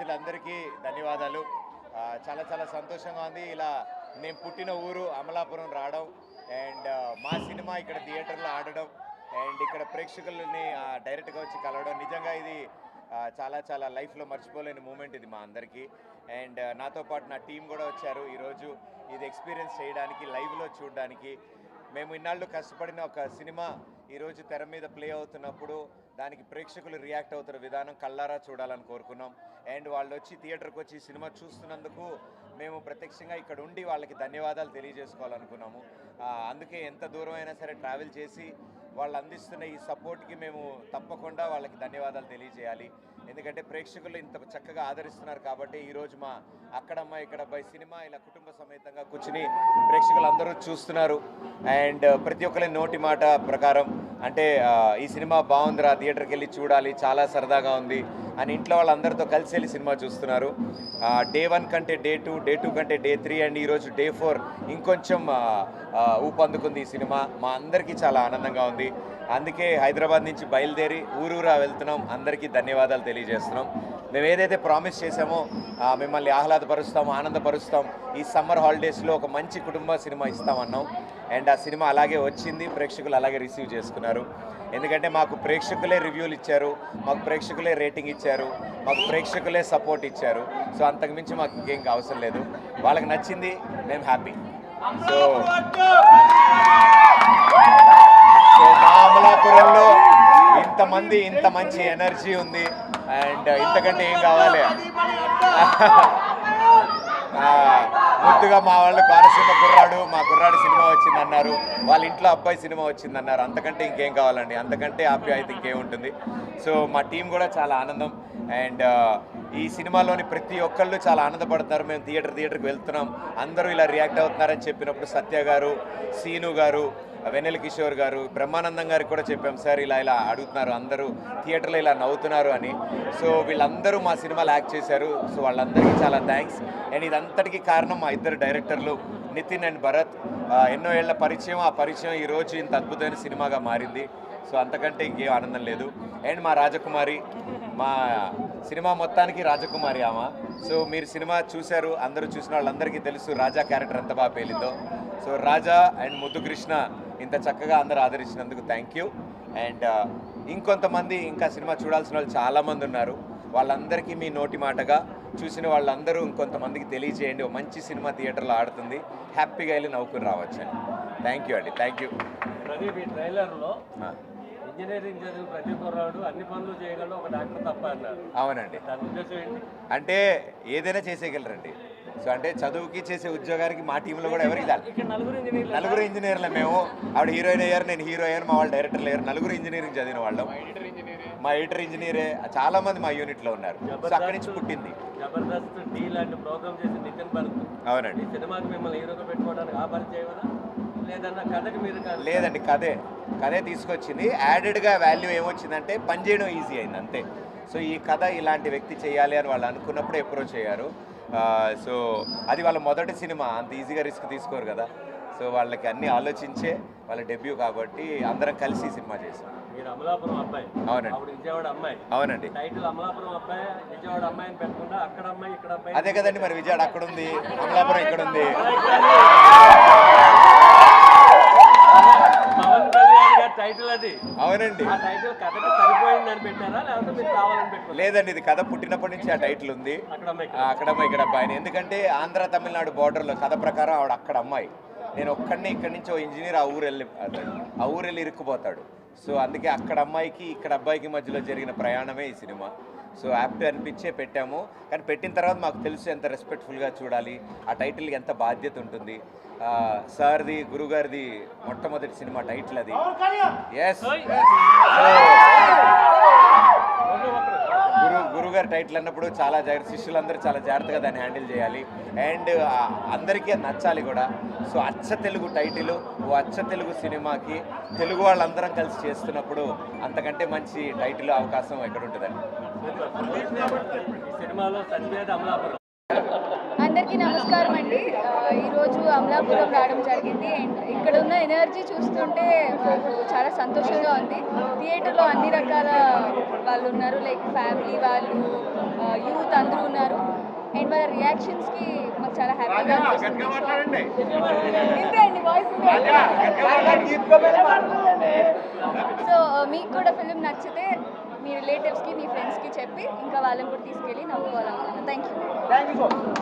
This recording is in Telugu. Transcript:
అతిథులందరికీ ధన్యవాదాలు. చాలా చాలా సంతోషంగా ఉంది. ఇలా నేను పుట్టిన ఊరు అమలాపురం రావడం అండ్ మా సినిమా ఇక్కడ థియేటర్లో ఆడడం అండ్ ఇక్కడ ప్రేక్షకులని డైరెక్ట్గా వచ్చి కలవడం. నిజంగా ఇది చాలా చాలా లైఫ్లో మర్చిపోలేని మూమెంట్ ఇది మా అందరికీ. అండ్ నాతో పాటు నా టీం కూడా వచ్చారు ఈరోజు. ఇది ఎక్స్పీరియన్స్ చేయడానికి లైవ్లో చూడడానికి. మేము ఇన్నాళ్ళు కష్టపడిన ఒక సినిమా ఈరోజు తెర మీద ప్లే అవుతున్నప్పుడు దానికి ప్రేక్షకులు రియాక్ట్ అవుతున్న విధానం కళ్ళారా చూడాలని కోరుకున్నాం. అండ్ వాళ్ళు వచ్చి థియేటర్కి వచ్చి సినిమా చూస్తున్నందుకు మేము ప్రత్యక్షంగా ఇక్కడ ఉండి వాళ్ళకి ధన్యవాదాలు తెలియజేసుకోవాలనుకున్నాము. అందుకే ఎంత దూరం అయినా సరే ట్రావెల్ చేసి వాళ్ళు అందిస్తున్న ఈ సపోర్ట్కి మేము తప్పకుండా వాళ్ళకి ధన్యవాదాలు తెలియజేయాలి. ఎందుకంటే ప్రేక్షకులు ఇంత చక్కగా ఆదరిస్తున్నారు కాబట్టి ఈరోజు మా అక్కడమ్మ ఇక్కడ బై సినిమా ఇలా కుటుంబ సమేతంగా కూర్చుని ప్రేక్షకులు అందరూ చూస్తున్నారు. అండ్ ప్రతి ఒక్కరి నోటి మాట ప్రకారం అంటే ఈ సినిమా బాగుందిరా థియేటర్కి వెళ్ళి చూడాలి చాలా సరదాగా ఉంది అని ఇంట్లో వాళ్ళందరితో కలిసి వెళ్ళి సినిమా చూస్తున్నారు. డే వన్ కంటే డే టూ డే టూ కంటే డే త్రీ అండ్ ఈరోజు డే ఫోర్ ఇంకొంచెం ఊపందుకుంది ఈ సినిమా. మా అందరికీ చాలా ఆనందంగా ఉంది. అందుకే హైదరాబాద్ నుంచి బయలుదేరి ఊరూరా వెళ్తున్నాం. అందరికీ ధన్యవాదాలు తెలియజేస్తున్నాం. మేము ఏదైతే ప్రామిస్ చేసామో మిమ్మల్ని ఆహ్లాదపరుస్తాం ఆనందపరుస్తాం ఈ సమ్మర్ హాలిడేస్లో ఒక మంచి కుటుంబ సినిమా ఇస్తామన్నాం. అండ్ ఆ సినిమా అలాగే వచ్చింది. ప్రేక్షకులు అలాగే రిసీవ్ చేసుకున్నారు. ఎందుకంటే మాకు ప్రేక్షకులే రివ్యూలు ఇచ్చారు మాకు ప్రేక్షకులే రేటింగ్ ఇచ్చారు మాకు ప్రేక్షకులే సపోర్ట్ ఇచ్చారు. సో అంతకుమించి మాకు ఇంకేం అవసరం లేదు. వాళ్ళకి నచ్చింది మేము హ్యాపీ సో సో మా ఇంతమంది ఇంత మంచి ఎనర్జీ ఉంది. అండ్ ఇంతకంటే ఏం కావాలి? ముద్దుగా మా వాళ్ళు కోనసీమ కుర్రాడు మా కుర్రాడు సినిమా వచ్చిందన్నారు. వాళ్ళ ఇంట్లో అబ్బాయి సినిమా వచ్చిందన్నారు. అంతకంటే ఇంకేం కావాలండి? అంతకంటే ఆప్యాయత ఇంకేముంటుంది సో మా టీం కూడా చాలా ఆనందం. అండ్ ఈ సినిమాలోని ప్రతి ఒక్కళ్ళు చాలా ఆనందపడుతున్నారు. మేము థియేటర్ థియేటర్కి వెళ్తున్నాం. అందరూ ఇలా రియాక్ట్ అవుతున్నారని చెప్పినప్పుడు సత్య గారు సీను గారు వెన్నెల కిషోర్ గారు బ్రహ్మానందం గారికి కూడా చెప్పాం సార్ ఇలా ఇలా అడుగుతున్నారు అందరూ థియేటర్లో ఇలా నవ్వుతున్నారు అని. సో వీళ్ళందరూ మా సినిమాలు యాక్ట్ చేశారు. సో వాళ్ళందరికీ చాలా థ్యాంక్స్. అండ్ ఇదంతటికీ కారణం మా ఇద్దరు డైరెక్టర్లు నితిన్ అండ్ భరత్. ఎన్నో ఏళ్ళ పరిచయం. ఆ పరిచయం ఈరోజు ఇంత అద్భుతమైన సినిమాగా మారింది. సో అంతకంటే ఇంకేం ఆనందం లేదు. అండ్ మా రాజకుమారి మా సినిమా మొత్తానికి రాజకుమారి ఆమె. సో మీరు సినిమా చూశారు అందరూ చూసిన వాళ్ళందరికీ తెలుసు రాజా క్యారెక్టర్ ఎంత బాగా పేలిందో. సో రాజా అండ్ ముద్దుకృష్ణ ఇంత చక్కగా అందరూ ఆదరించినందుకు థ్యాంక్ యూ అండ్ ఇంకొంతమంది ఇంకా సినిమా చూడాల్సిన వాళ్ళు చాలామంది ఉన్నారు. వాళ్ళందరికీ మీ నోటి మాటగా చూసిన వాళ్ళందరూ ఇంకొంతమందికి తెలియజేయండి. ఒక మంచి సినిమా థియేటర్లో ఆడుతుంది. హ్యాపీగా వెళ్ళి నవ్వుకుని రావచ్చు అని థ్యాంక్ యూ అండి. థ్యాంక్ యూ ప్రదీప్ ఈ ట్రైలర్లో ఇంజనీరింగ్ చదివి ప్రతి కుర్రాడు అన్ని పనులు చేయగలడు ఒక డాక్టర్ తప్ప అన్నారు. అవునండి. దాని ఉద్దేశం ఏంటి? అంటే ఏదైనా చేసేయగలరండి. సో అంటే చదువుకి చేసే ఉద్యోగానికి మా టీంలో కూడా ఎవరికి చాలు ఇక్కడ నలుగురు ఇంజనీర్లు మేము. ఆవిడ హీరోయిన్ అయ్యారు నేను హీరో అయ్యాను మా వాళ్ళు డైరెక్టర్ లేరు. నలుగురు ఇంజనీరింగ్ చదివిన వాళ్ళం. మా ఎడిటర్ ఇంజనీరే చాలా మంది మా యూనిట్లో ఉన్నారు. సో అక్కడి నుంచి పుట్టింది. జబర్దస్త్ టీ లాంటి ప్రోగ్రామ్ చేసి నితిన్ భరత్ అవునండి. సినిమాకి మిమ్మల్ని హీరోగా పెట్టుకోవడానికి ఆ పరిచయం లేదన్న కథకి మీరు లేదండి కథే. కథే తీసుకొచ్చింది. యాడెడ్గా వాల్యూ ఏమొచ్చిందంటే పని చేయడం ఈజీ అయింది అంతే. సో ఈ కథ ఇలాంటి వ్యక్తి చేయాలి అని వాళ్ళు అనుకున్నప్పుడు అప్రోచ్ అయ్యారు. సో అది వాళ్ళ మొదటి సినిమా. అంత ఈజీగా రిస్క్ తీసుకోరు కదా. సో వాళ్ళకి అన్నీ ఆలోచించే వాళ్ళ డెబ్యూ కాబట్టి అందరం కలిసి సినిమా చేసాం. మీరు అమలాపురం అబ్బాయి. అవునండి. విజయవాడ అమ్మాయి. అవునండి. టైటిల్ అమలాపురం అబ్బాయి విజయవాడ అమ్మాయి అని పెట్టకుండా అక్కడ అమ్మాయి ఇక్కడ అబ్బాయి. అదే కదండి మరి విజయవాడ అక్కడ ఉంది అమలాపురం ఇక్కడ ఉంది టైటిల్ అది. అవునండి. ఆ టైటిల్ కథకి సరిపోయిందని పెట్టారా? లేకపోతే మీరు కావాలని లేదండి ఇది కథ పుట్టినప్పటి నుంచి ఆ టైటిల్ ఉంది. అక్కడ అమ్మాయి ఇక్కడ అబ్బాయిని ఎందుకంటే ఆంధ్ర తమిళనాడు బార్డర్లో కథ ప్రకారం ఆవిడ అక్కడ అమ్మాయి. నేను ఒక్కడిని ఇక్కడి నుంచి ఓ ఇంజనీర్ ఆ ఊరు వెళ్ళి ఆ ఊరు వెళ్ళి ఇరుక్కుపోతాడు. సో అందుకే అక్కడ అమ్మాయికి ఇక్కడ అబ్బాయికి మధ్యలో జరిగిన ప్రయాణమే ఈ సినిమా. సో యాప్ట్ అనిపించే పెట్టాము. కానీ పెట్టిన తర్వాత మాకు తెలుసు ఎంత రెస్పెక్ట్ఫుల్గా చూడాలి ఆ టైటిల్కి ఎంత బాధ్యత ఉంటుంది. ఆ, సార్ది గురుగారిది మొట్టమొదటి సినిమా టైటిల్ అది. ఎస్ గురు గురుగారి టైటిల్ అన్నప్పుడు చాలా జాగ్రత్త శిష్యులందరూ చాలా జాగ్రత్తగా దాన్ని హ్యాండిల్ చేయాలి. అండ్ అందరికీ అది నచ్చాలి కూడా. సో అచ్చ తెలుగు టైటిల్ ఓ అచ్చ తెలుగు సినిమాకి తెలుగు వాళ్ళందరం కలిసి చేస్తున్నప్పుడు అంతకంటే మంచి టైటిల్ అవకాశం ఎక్కడ ఉంటుందండి సినిమాలో సత్యవేద అమలాపురం అందరికీ నమస్కారం అండి. ఈరోజు అమలాపురం రావడం జరిగింది. అండ్ ఇక్కడ ఉన్న ఎనర్జీ చూస్తుంటే చాలా సంతోషంగా ఉంది. థియేటర్లో అన్ని రకాల వాళ్ళు ఉన్నారు. లైక్ ఫ్యామిలీ వాళ్ళు యూత్ అందరూ ఉన్నారు. వాళ్ళ రియాక్షన్స్కి మాకు చాలా హ్యాపీగా ఇంతే అండి వాయిస్ సో మీకు కూడా ఫిలిం నచ్చితే మీ రిలేటివ్స్కి మీ ఫ్రెండ్స్కి చెప్పి ఇంకా వాళ్ళని కూడా తీసుకెళ్ళి నవ్వుకోవాలనుకుంటున్నాను. Thank you